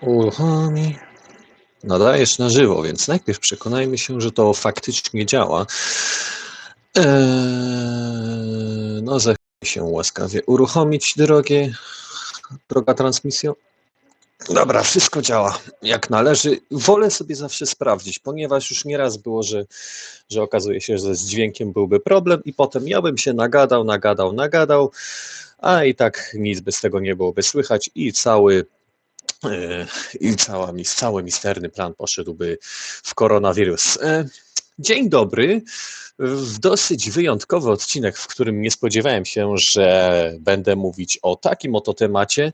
Uruchomi. Nadajesz na żywo, więc najpierw przekonajmy się, że to faktycznie działa. Eee, no, zechciej się łaskawie uruchomić, drogie, droga transmisja. Dobra, wszystko działa jak należy. Wolę sobie zawsze sprawdzić, ponieważ już nieraz było, że, że okazuje się, że z dźwiękiem byłby problem i potem ja bym się nagadał, nagadał, nagadał, a i tak nic by z tego nie byłoby słychać i cały i cała, cały misterny plan poszedłby w koronawirus. E, Dzień dobry. W dosyć wyjątkowy odcinek, w którym nie spodziewałem się, że będę mówić o takim oto temacie.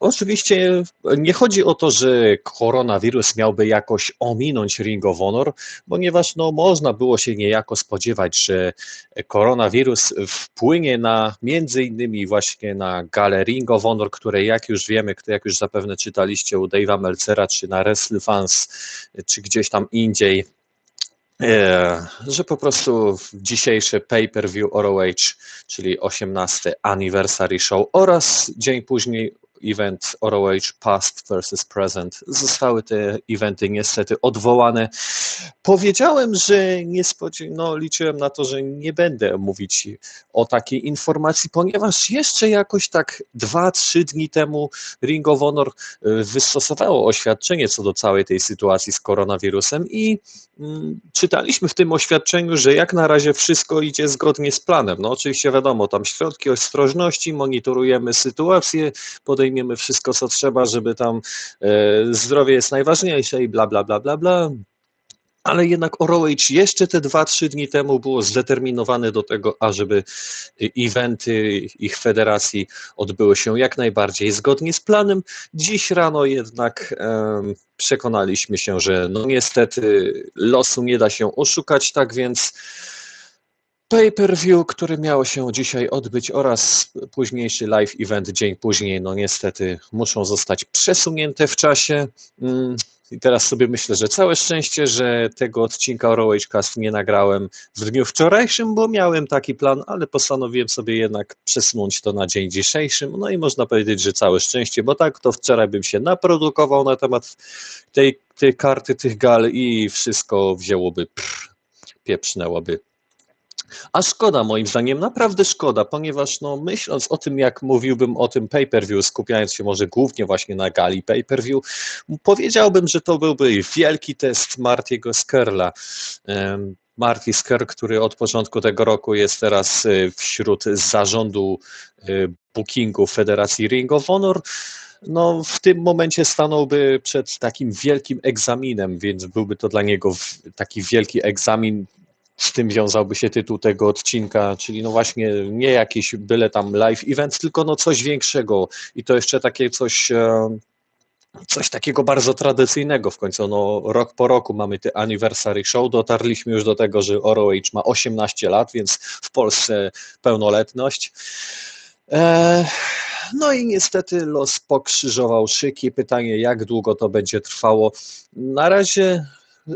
Oczywiście nie chodzi o to, że koronawirus miałby jakoś ominąć Ring of Honor, ponieważ no, można było się niejako spodziewać, że koronawirus wpłynie na między innymi właśnie na galę Ring of Honor, które jak już wiemy, jak już zapewne czytaliście u Dave'a Melcera, czy na WrestleFans, czy gdzieś tam indziej, że po prostu dzisiejszy pay-per-view ROH, czyli 18 Anniversary Show oraz dzień później event ROH Past versus Present. Zostały te eventy niestety odwołane. Powiedziałem, że nie spodziewałem, no liczyłem na to, że nie będę mówić o takiej informacji, ponieważ jeszcze jakoś tak dwa, trzy dni temu Ring of Honor y, wystosowało oświadczenie co do całej tej sytuacji z koronawirusem i mm, czytaliśmy w tym oświadczeniu, że jak na razie wszystko idzie zgodnie z planem. No oczywiście wiadomo, tam środki ostrożności, monitorujemy sytuację, podejmujemy podejmiemy wszystko, co trzeba, żeby tam e, zdrowie jest najważniejsze i bla, bla, bla, bla, bla. Ale jednak ROH jeszcze te dwa, trzy dni temu było zdeterminowane do tego, ażeby eventy ich federacji odbyły się jak najbardziej zgodnie z planem. Dziś rano jednak przekonaliśmy się, że no niestety losu nie da się oszukać, tak więc pay-per-view, który miało się dzisiaj odbyć oraz późniejszy live event dzień później, no niestety muszą zostać przesunięte w czasie. Mm, I teraz sobie myślę, że całe szczęście, że tego odcinka ROH Cast nie nagrałem w dniu wczorajszym, bo miałem taki plan, ale postanowiłem sobie jednak przesunąć to na dzień dzisiejszy. No i można powiedzieć, że całe szczęście, bo tak to wczoraj bym się naprodukował na temat tej, tej karty, tych gal i wszystko wzięłoby, pff, pieprznęłoby a szkoda moim zdaniem, naprawdę szkoda, ponieważ no, myśląc o tym, jak mówiłbym o tym pay-per-view, skupiając się może głównie właśnie na gali pay-per-view, powiedziałbym, że to byłby wielki test Martiego Skerla. Marty Sker, który od początku tego roku jest teraz y, wśród zarządu y, bookingu Federacji Ring of Honor, no w tym momencie stanąłby przed takim wielkim egzaminem, więc byłby to dla niego taki wielki egzamin z tym wiązałby się tytuł tego odcinka, czyli no właśnie nie jakiś byle tam live event, tylko no coś większego i to jeszcze takie coś e, coś takiego bardzo tradycyjnego w końcu, no rok po roku mamy te anniversary show, dotarliśmy już do tego, że ROH ma 18 lat, więc w Polsce pełnoletność. E, no i niestety los pokrzyżował szyki. Pytanie, jak długo to będzie trwało. Na razie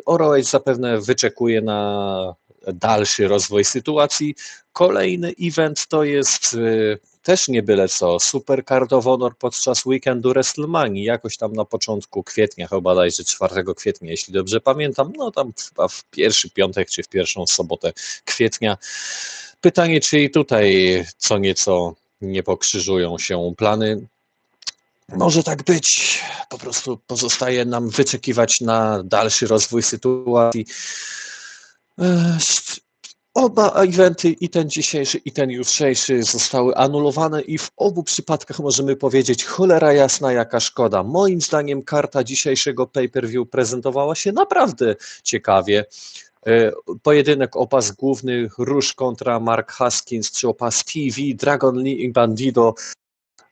ROH zapewne wyczekuje na dalszy rozwój sytuacji. Kolejny event to jest y, też nie byle co, Super of Honor podczas weekendu WrestleMania, jakoś tam na początku kwietnia, chyba bodajże 4 kwietnia, jeśli dobrze pamiętam, no tam chyba w pierwszy piątek czy w pierwszą sobotę kwietnia. Pytanie, czy i tutaj co nieco nie pokrzyżują się plany. Może tak być. Po prostu pozostaje nam wyczekiwać na dalszy rozwój sytuacji. E, oba eventy, i ten dzisiejszy, i ten jutrzejszy, zostały anulowane, i w obu przypadkach możemy powiedzieć: cholera jasna, jaka szkoda. Moim zdaniem, karta dzisiejszego pay-per-view prezentowała się naprawdę ciekawie. E, pojedynek opas główny Rush kontra Mark Haskins, czy opas TV, Dragon Lee i Bandido,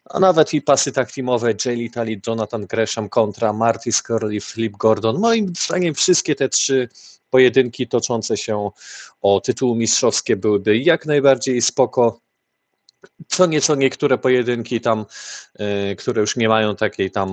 a nawet i pasy tak teamowe Jay Litali, Jonathan Gresham kontra Marty Scurley, Flip Gordon. Moim zdaniem wszystkie te trzy pojedynki toczące się o tytuł mistrzowskie byłyby jak najbardziej spoko. Co nieco niektóre pojedynki tam, y, które już nie mają takiej tam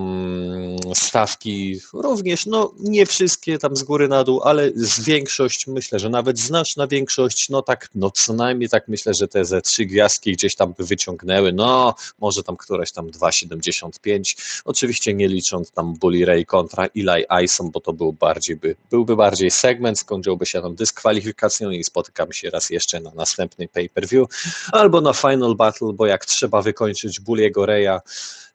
stawki, również, no nie wszystkie tam z góry na dół, ale z większość, myślę, że nawet znaczna większość, no tak, no co najmniej tak myślę, że te ze trzy gwiazdki gdzieś tam by wyciągnęły, no może tam któraś tam 2,75, oczywiście nie licząc tam Bully Ray kontra Eli Ison, bo to był bardziej by, byłby bardziej segment, skończyłby się tam dyskwalifikacją i spotykamy się raz jeszcze na następnej pay-per-view, albo na Final Battle, bo jak trzeba wykończyć Bulliego Reya,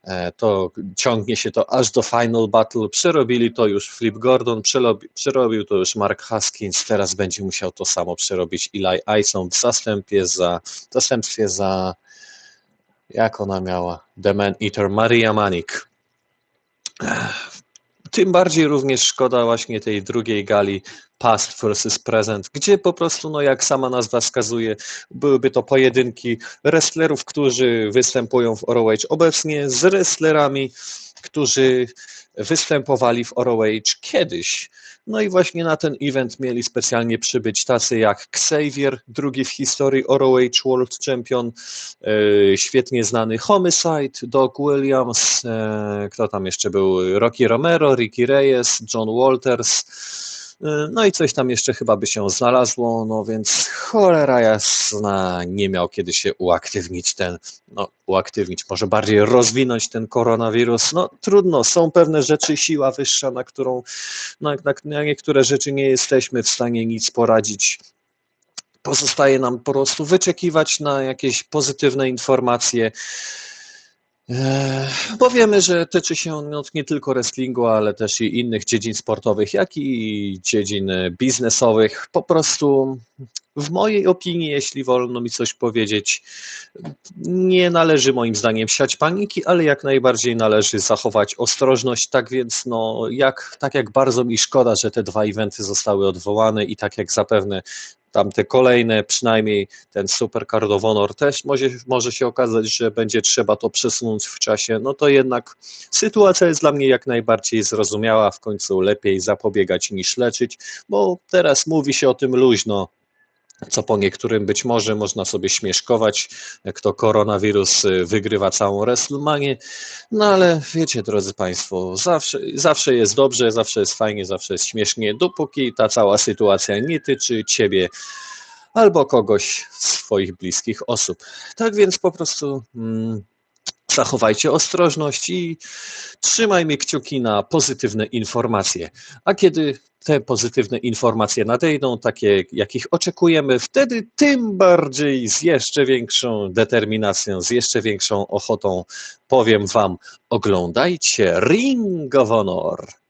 e, to ciągnie się to aż do Final Battle. Przerobili to już Flip Gordon, przerobi, przerobił to już Mark Haskins, teraz będzie musiał to samo przerobić Eli Ison w zastępie za, w zastępstwie za jak ona miała? The Man Eater Maria Manik. Tym bardziej również szkoda właśnie tej drugiej gali past versus present, gdzie po prostu, no jak sama nazwa wskazuje, byłyby to pojedynki wrestlerów, którzy występują w ROH obecnie z wrestlerami, którzy występowali w ROH kiedyś. No i właśnie na ten event mieli specjalnie przybyć tacy jak Xavier, drugi w historii ROH World Champion, e, świetnie znany Homicide, Doc Williams, e, kto tam jeszcze był, Rocky Romero, Ricky Reyes, John Walters, no i coś tam jeszcze chyba by się znalazło, no więc cholera jasna, nie miał kiedy się uaktywnić ten, no uaktywnić, może bardziej rozwinąć ten koronawirus. No trudno, są pewne rzeczy, siła wyższa, na którą, na, na niektóre rzeczy nie jesteśmy w stanie nic poradzić. Pozostaje nam po prostu wyczekiwać na jakieś pozytywne informacje. Bo wiemy, że tyczy się no, nie tylko wrestlingu, ale też i innych dziedzin sportowych, jak i dziedzin biznesowych. Po prostu, w mojej opinii, jeśli wolno mi coś powiedzieć, nie należy moim zdaniem siać paniki, ale jak najbardziej należy zachować ostrożność. Tak więc, no, jak, tak jak bardzo mi szkoda, że te dwa eventy zostały odwołane i tak jak zapewne tamte kolejne, przynajmniej ten Super Card of Honor też może, może się okazać, że będzie trzeba to przesunąć w czasie, no to jednak sytuacja jest dla mnie jak najbardziej zrozumiała, w końcu lepiej zapobiegać niż leczyć, bo teraz mówi się o tym luźno, co po niektórym być może można sobie śmieszkować, jak to koronawirus y, wygrywa całą WrestleManię, no ale wiecie, drodzy Państwo, zawsze, zawsze jest dobrze, zawsze jest fajnie, zawsze jest śmiesznie, dopóki ta cała sytuacja nie tyczy Ciebie albo kogoś z swoich bliskich osób. Tak więc po prostu mm, zachowajcie ostrożność i trzymajmy kciuki na pozytywne informacje. A kiedy te pozytywne informacje nadejdą, takie jakich oczekujemy, wtedy tym bardziej z jeszcze większą determinacją, z jeszcze większą ochotą powiem Wam, oglądajcie Ring of Honor.